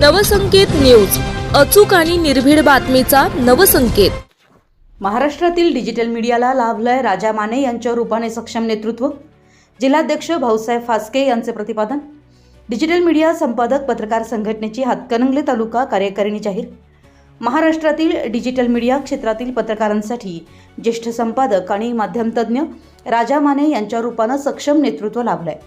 Navsanket news. अचूक आणि निर्भीड बातमीचा नवसंकेत. महाराष्ट्रातील डिजिटल मीडियाला लाभलंय राजा माने यांच्या रूपाने सक्षम नेतृत्व. जिल्हाध्यक्ष भाऊसाहेब फासके यांचे प्रतिपादन. डिजिटल मीडिया संपादक पत्रकार संघटनेची हातकणंगले तालुका कार्यकारिणी जाहीर. महाराष्ट्रातील डिजिटल मीडिया क्षेत्रातील पत्रकारांसाठी ज्येष्ठ संपादक आणि माध्यमतज्ज्ञ राजा माने यांच्या रूपानं सक्षम नेतृत्व लाभलंय.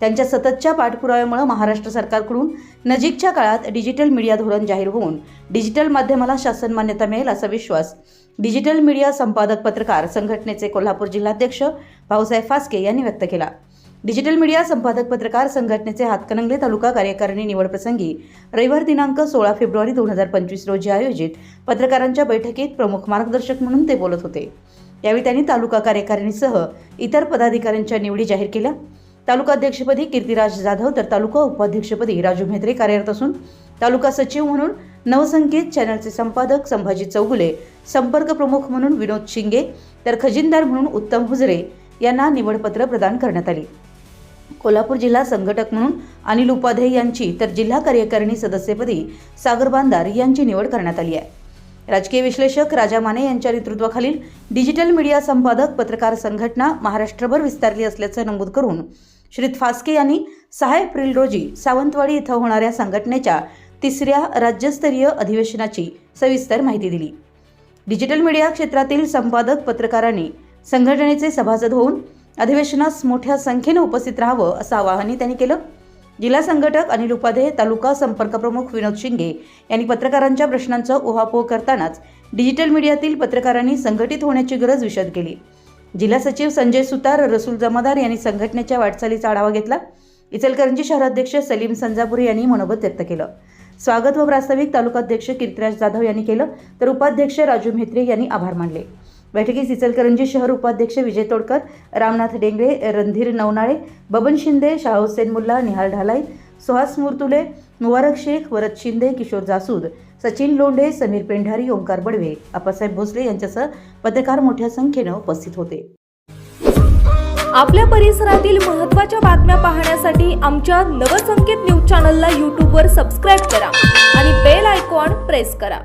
त्यांच्या सततच्या पाठपुराव्यामुळे महाराष्ट्र सरकारकडून नजीकच्या काळात डिजिटल मीडिया धोरण जाहीर होऊन डिजिटल माध्यमाला शासन मान्यता मिळेल असा विश्वास डिजिटल मीडिया संपादक पत्रकार संघटनेचे कोल्हापूर जिल्हाध्यक्ष भाऊसाहेब फासके यांनी व्यक्त केला. डिजिटल मीडिया संपादक पत्रकार संघटनेचे हातकणंगले तालुका कार्यकारिणी निवड प्रसंगी रविवार दिनांक सोळा फेब्रुवारी दोन हजार पंचवीस रोजी आयोजित पत्रकारांच्या बैठकीत प्रमुख मार्गदर्शक म्हणून ते बोलत होते. यावेळी त्यांनी तालुका कार्यकारिणीसह इतर पदाधिकाऱ्यांच्या निवडी जाहीर केल्या. तालुका अध्यक्षपदी कीर्तिराज जाधव तर तालुका उपाध्यक्षपदी राजू म्हेत्रे कार्यरत असून तालुका सचिव म्हणून नवसंकेत चॅनलचे संपादक संभाजी चौगुले संपर्क प्रमुख म्हणून विनोद शिंगे तर खजिनदार म्हणून उत्तम हुजरे यांना निवडपत्र प्रदान करण्यात आली. कोल्हापूर जिल्हा संघटक म्हणून अनिल उपाध्ये यांची तर जिल्हा कार्यकारिणी सदस्यपदी सागर बांदार यांची निवड करण्यात आली आहे. राजकीय विश्लेषक राजा माने यांच्या नेतृत्वाखालील डिजिटल मीडिया संपादक पत्रकार संघटना महाराष्ट्रभर विस्तारली असल्याचं नमूद करून श्रीत फास्के यांनी सहा एप्रिल रोजी सावंतवाडी इथं होणाऱ्या संघटनेच्या तिसऱ्या राज्यस्तरीय अधिवेशनाची सविस्तर माहिती दिली. डिजिटल मीडिया क्षेत्रातील संपादक पत्रकारांनी संघटनेचे सभासद होऊन अधिवेशनास मोठ्या संख्येने उपस्थित राहावं असं आवाहनही त्यांनी केलं. जिल्हा संघटक अनिल उपाध्ये तालुका संपर्क प्रमुख विनोद शिंगे यांनी पत्रकारांच्या प्रश्नांचा उहापोह करतानाच डिजिटल मीडियातील पत्रकारांनी संघटित होण्याची गरज विशद केली. जिल्हा सचिव संजय सुतार रसूल जमादार यांनी संघटनेच्या वाटचालीचा आढावा घेतला. इचलकरंजी शहराध्यक्ष सलीम संजापुरे यांनी मनोगत व्यक्त केलं. स्वागत व प्रास्ताविक तालुकाध्यक्ष कीर्तिराज जाधव यांनी केलं तर उपाध्यक्ष राजू म्हेत्रे यांनी आभार मानले. बैठकीस इचलकरंजी शहर उपाध्यक्ष विजय तोडकर रामनाथ डेंगळे रणधीर नवनाळे बबन शिंदे शाहहुसेन मुल्ला निहाल ढालाई सुहास मुरतुले मुबारक शेख वरद शिंदे किशोर जासूद सचिन लोंढे समीर पेंढारी ओंकार बडवे आप्पासाहेब भोसले यांच्यासह पत्रकार मोठ्या संख्येनं उपस्थित होते. आपल्या परिसरातील महत्त्वाच्या बातम्या पाहण्यासाठी आमच्या नवसंकेत न्यूज चॅनलला यूट्यूबवर सबस्क्राईब करा आणि बेल आयकॉन प्रेस करा.